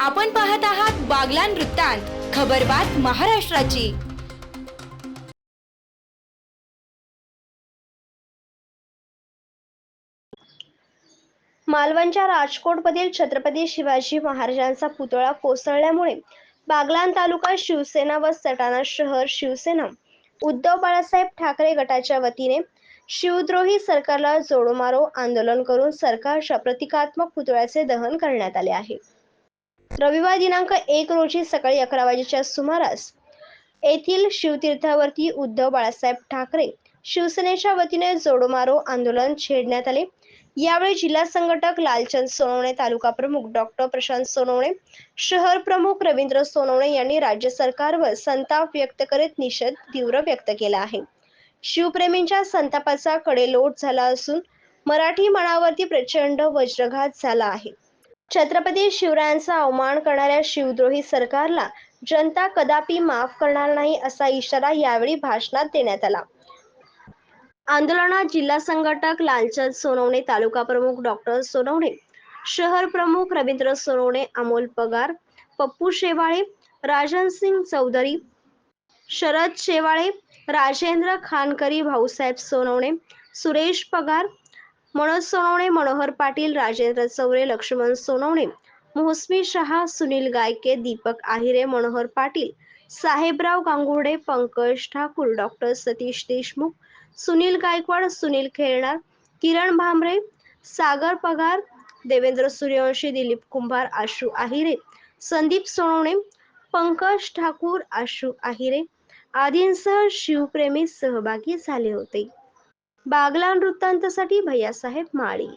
आपण पाहत आहात बागलान वृत्तांत खबरबात महाराष्ट्राची. मालवणच्या राजकोटमधील छत्रपती शिवाजी महाराजांचा पुतळा कोसळल्यामुळे बागलान तालुका शिवसेना व सटाणा शहर शिवसेना उद्धव बाळासाहेब ठाकरे गटाच्या वतीने शिवद्रोही सरकारला जोडोमारो आंदोलन करून सरकारच्या प्रतिकात्मक पुतळ्याचे दहन करण्यात आले आहे. रविवार दिनांक एक रोजी सकाळी अकरा वाजेच्या सुमारास येथील शिवतीर्थावरती उद्धव बाळासाहेब ठाकरे शिवसेनेच्या वतीने जोडोमारो आंदोलन छेडण्यात आले. यावेळी जिल्हा संघटक लालचंद सोनवणे तालुका प्रमुख डॉक्टर प्रशांत सोनवणे शहर प्रमुख रवींद्र सोनवणे यांनी राज्य सरकारवर संताप व्यक्त करीत निषेध तीव्र व्यक्त केला आहे. शिवप्रेमींच्या संतापाचा कडेलोट झाला असून मराठी मनावरती प्रचंड वज्रघात झाला आहे. छत्रपती शिवरायांचा अवमान करणाऱ्या शिवद्रोही सरकारला जनता कदापि माफ करणार नाही असा इशारा यावेळी भाषणात देण्यात आला. आंदोलनात जिल्हा संघटक लालचंद सोनवणे तालुका प्रमुख डॉक्टर सोनवणे शहर प्रमुख रवींद्र सोनवणे अमोल पगार पप्पू शेवाळे राजन सिंग चौधरी शरद शेवाळे राजेंद्र खानकरी भाऊसाहेब सोनवणे सुरेश पगार मनोज सोनवणे मनोहर पाटील राजेंद्र चौरे लक्ष्मण सोनवणे मोहस्मी शहा सुनील गायके दीपक आहिरे मनोहर पाटील साहेबराव गांगुर्डे पंकज ठाकूर डॉक्टर सतीश देशमुख सुनील गायकवाड सुनील खेळणार किरण भांबरे सागर पगार देवेंद्र सूर्यवंशी दिलीप कुंभार आशू आहिरे संदीप सोनवणे पंकज ठाकूर आशू आहिरे आदींसह शिवप्रेमी सहभागी झाले होते. बागलान वृत्तांतासाठी भैयासाहेब माळी.